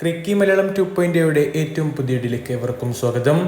ക്രിക്കി Malayalam to point ഏറ്റവും പുതിയ ഡിലേക്ക് സ്വാഗതം.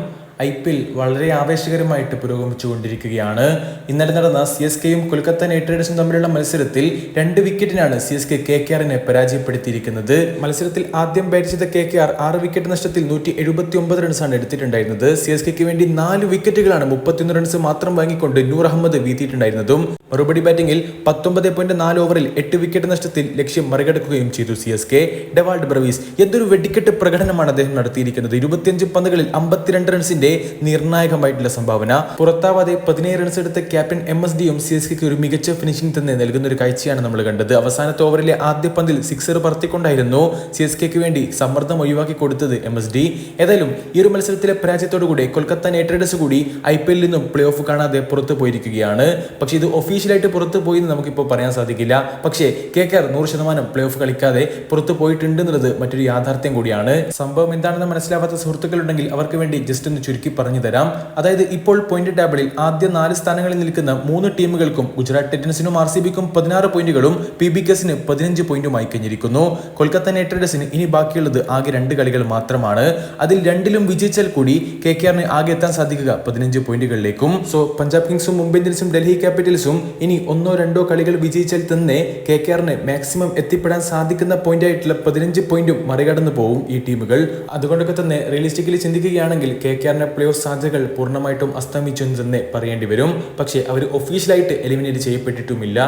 ഐ പി എൽ വളരെ ആവേശകരമായിട്ട് പുരോഗമിച്ചുകൊണ്ടിരിക്കുകയാണ്. ഇന്നലെ നടന്ന സി എസ് കെയും കൊൽക്കത്ത നൈറ്റ് റൈഡേഴ്സും തമ്മിലുള്ള മത്സരത്തിൽ രണ്ട് വിക്കറ്റിനാണ് C S K K K ആറിനെ പരാജയപ്പെടുത്തിയിരിക്കുന്നത്. മത്സരത്തിൽ ആദ്യം ബാറ്റ് ചെയ്ത കെ കെ ആർ ആറ് വിക്കറ്റ് നഷ്ടത്തിൽ നൂറ്റി എഴുപത്തി ഒമ്പത് റൺസാണ് എടുത്തിട്ടുണ്ടായിരുന്നത്. സി എസ് കെക്ക് വേണ്ടി നാല് വിക്കറ്റുകളാണ് മുപ്പത്തിയൊന്ന് റൺസ് മാത്രം വാങ്ങിക്കൊണ്ട് നൂർ അഹമ്മദ് വീത്തിയിട്ടുണ്ടായിരുന്നതും മറുപടി ബാറ്റിംഗിൽ പത്തൊമ്പത് പോയിന്റ് നാല് ഓവറിൽ എട്ട് വിക്കറ്റ് നഷ്ടത്തിൽ ലക്ഷ്യം മറികടക്കുകയും ചെയ്തു C S K. Dewald Brevis എന്തൊരു വെടിക്കെട്ട് പ്രകടനമാണ് അദ്ദേഹം നടത്തിയിരിക്കുന്നത്. ഇരുപത്തിയഞ്ച് പന്തുകളിൽ അമ്പത്തിരണ്ട് റൺസിന്റെ നിർണായകമായിട്ടുള്ള സംഭാവന. പുറത്താവാതെ പതിനേഴ് റൺസ് എടുത്ത ക്യാപ്റ്റൻ എം എസ് ഡിയും സി എസ് കെക്ക് ഒരു മികച്ച ഫിനിഷിംഗ് തന്നെ നൽകുന്ന ഒരു കാഴ്ചയാണ് നമ്മൾ കണ്ടത്. അവസാനത്തെ ഓവറിലെ ആദ്യ പന്തിൽ സിക്സർ പറത്തിക്കൊണ്ടായിരുന്നു സി എസ് കെക്ക് വേണ്ടി സമ്മർദ്ദം ഒഴിവാക്കി കൊടുത്തത് എം എസ് ഡി ഏതായാലും ഈ ഒരു മത്സരത്തിലെ പരാജയത്തോടുകൂടി കൊൽക്കത്ത നൈറ്റ് റൈഡേഴ്സ് കൂടി ഐ പി എല്ലിൽ നിന്നും പ്ലേ ഓഫ് കാണാതെ പുറത്തു പോയിരിക്കുകയാണ്. പക്ഷേ ഇത് ഒഫീഷ്യലായിട്ട് പുറത്തു പോയി എന്ന് നമുക്കിപ്പോൾ പറയാൻ സാധിക്കില്ല. പക്ഷേ കെ കെ ആർ നൂറ് ശതമാനം പ്ലേ ഓഫ് കളിക്കാതെ പുറത്തു പോയിട്ടുണ്ട് എന്നുള്ളത് മറ്റൊരു യാഥാർത്ഥ്യം കൂടിയാണ്. സംഭവം എന്താണെന്ന് മനസ്സിലാവാത്ത സുഹൃത്തുക്കളുണ്ടെങ്കിൽ അവർക്ക് വേണ്ടി ജസ്റ്റ് ഒന്ന് ചുരുക്കി പറഞ്ഞു തരാം. അതായത് ഇപ്പോൾ പോയിന്റ് ടേബിളിൽ ആദ്യ നാല് സ്ഥാനങ്ങളിൽ നിൽക്കുന്ന മൂന്ന് ടീമുകൾക്കും ഗുജറാത്ത് ടൈറ്റൻസിനും ആർ സി ബിക്കും പതിനാറ് പോയിന്റുകളും പി ബി കെസിന് പതിനഞ്ച് പോയിന്റുമായി കഴിഞ്ഞിരിക്കുന്നു. കൊൽക്കത്ത നൈറ്റ് റൈഡേഴ്സിന് ഇനി ബാക്കിയുള്ളത് ആകെ രണ്ട് കളികൾ മാത്രമാണ്. അതിൽ രണ്ടിലും വിജയിച്ചാൽ കൂടി കെ കെ ആറിന് ആകെ എത്താൻ സാധിക്കുക പതിനഞ്ച് പോയിന്റുകളിലേക്കും. സോ പഞ്ചാബ് കിങ്സും മുംബൈ ഇന്ത്യൻസും ഡൽഹി ക്യാപിറ്റൽസും ഇനി ഒന്നോ രണ്ടോ കളികൾ വിജയിച്ചാൽ തന്നെ കെ കെ ആറിന് മാക്സിമം എത്തിപ്പെടാൻ സാധിക്കുന്ന പോയിന്റ് ആയിട്ടുള്ള പതിനഞ്ച് പോയിന്റും മറികടന്നു പോകും ഈ ടീമുകൾ. അതുകൊണ്ടൊക്കെ തന്നെ റിയലിസ്റ്റിക്കലി ചിന്തിക്കുകയാണെങ്കിൽ കെ കെ ആറിന്റെ പ്ലേ ഓഫ് സാധ്യതകൾ പൂർണമായിട്ടും അസ്തമിച്ചു എന്ന് തന്നെ പറയേണ്ടി വരും. പക്ഷേ അവർ ഒഫീഷ്യലായിട്ട് എലിമിനേറ്റ് ചെയ്യപ്പെട്ടിട്ടുമില്ല.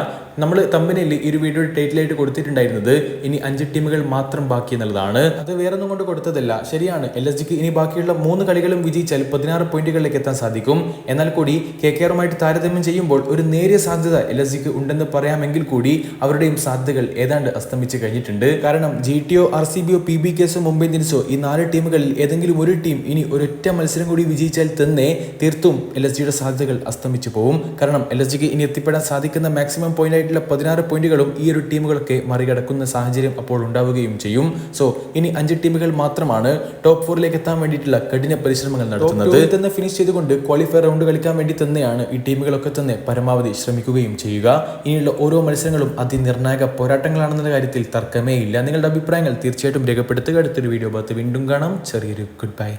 നമ്മൾ തമ്പനിൽ ഈ ഒരു വീഡിയോ ടൈറ്റിലായിട്ട് കൊടുത്തിട്ടുണ്ടായിരുന്നത് ഇനി അഞ്ച് ടീമുകൾ മാത്രം ബാക്കി എന്നുള്ളതാണ്. അത് വേറെ ഒന്നും കൊണ്ട് കൊടുത്തതല്ല. ശരിയാണ് എൽ എസ് ജിക്ക് ഇനി ബാക്കിയുള്ള മൂന്ന് കളികളും വിജയിച്ചാൽ പതിനാറ് പോയിന്റുകളിലേക്ക് എത്താൻ സാധിക്കും. എന്നാൽ കൂടി കെ കെ ആറുമായിട്ട് താരതമ്യം ചെയ്യുമ്പോൾ ഒരു നേരിയ സാധ്യത എൽ എസ് ജിക്ക് ഉണ്ടെന്ന് പറയാമെങ്കിൽ കൂടി അവരുടെയും സാധ്യതകൾ ഏതാണ്ട് അസ്തമിച്ച് കഴിഞ്ഞിട്ടുണ്ട്. കാരണം G T O R C ബിയോ P B കെസോ മുംബൈ ഇന്ത്യൻസോ ഈ നാല് ടീമുകളിൽ ഏതെങ്കിലും ഒരു ടീം ഇനി ഒരൊറ്റ മത്സരം കൂടി വിജയിച്ചാൽ തന്നെ തീർത്തും എൽ എസ് ജിയുടെ സാധ്യതകൾ അസ്തമിച്ചു പോകും കാരണം എൽ എസ് ജിക്ക് ഇനി എത്തിപ്പെടാൻ സാധിക്കുന്ന മാക്സിമം പോയിന്റ് ആയിട്ടുള്ള പതിനാറ് പോയിന്റുകളും ഈ ഒരു ടീമുകളൊക്കെ മറികടക്കുന്ന സാഹചര്യം അപ്പോൾ ഉണ്ടാവുകയും ചെയ്യും. സോ ഇനി അഞ്ച് ടീമുകൾ മാത്രമാണ് ടോപ്പ് ഫോറിലേക്ക് എത്താൻ വേണ്ടിയിട്ടുള്ള കഠിന പരിശ്രമങ്ങൾ നടത്തുന്നത്. തന്നെ ഫിനിഷ് ചെയ്തുകൊണ്ട് ക്വാളിഫയർ റൗണ്ട് കളിക്കാൻ വേണ്ടി തന്നെയാണ് ഈ ടീമുകളൊക്കെ തന്നെ പരമാവധി ശ്രമിക്കുകയും ചെയ്യുക. ഇനിയുള്ള ഓരോ മത്സരങ്ങളും അതിനിർണായക പോരാട്ടങ്ങളാണെന്ന കാര്യത്തിൽ തർക്കമേ ഇല്ല. നിങ്ങളുടെ അഭിപ്രായങ്ങൾ തീർച്ചയായിട്ടും രേഖപ്പെടുത്തുക. അടുത്തൊരു വീഡിയോ ഭാഗത്ത് വീണ്ടും കാണാം. ചെറിയൊരു ഗുഡ് ബൈ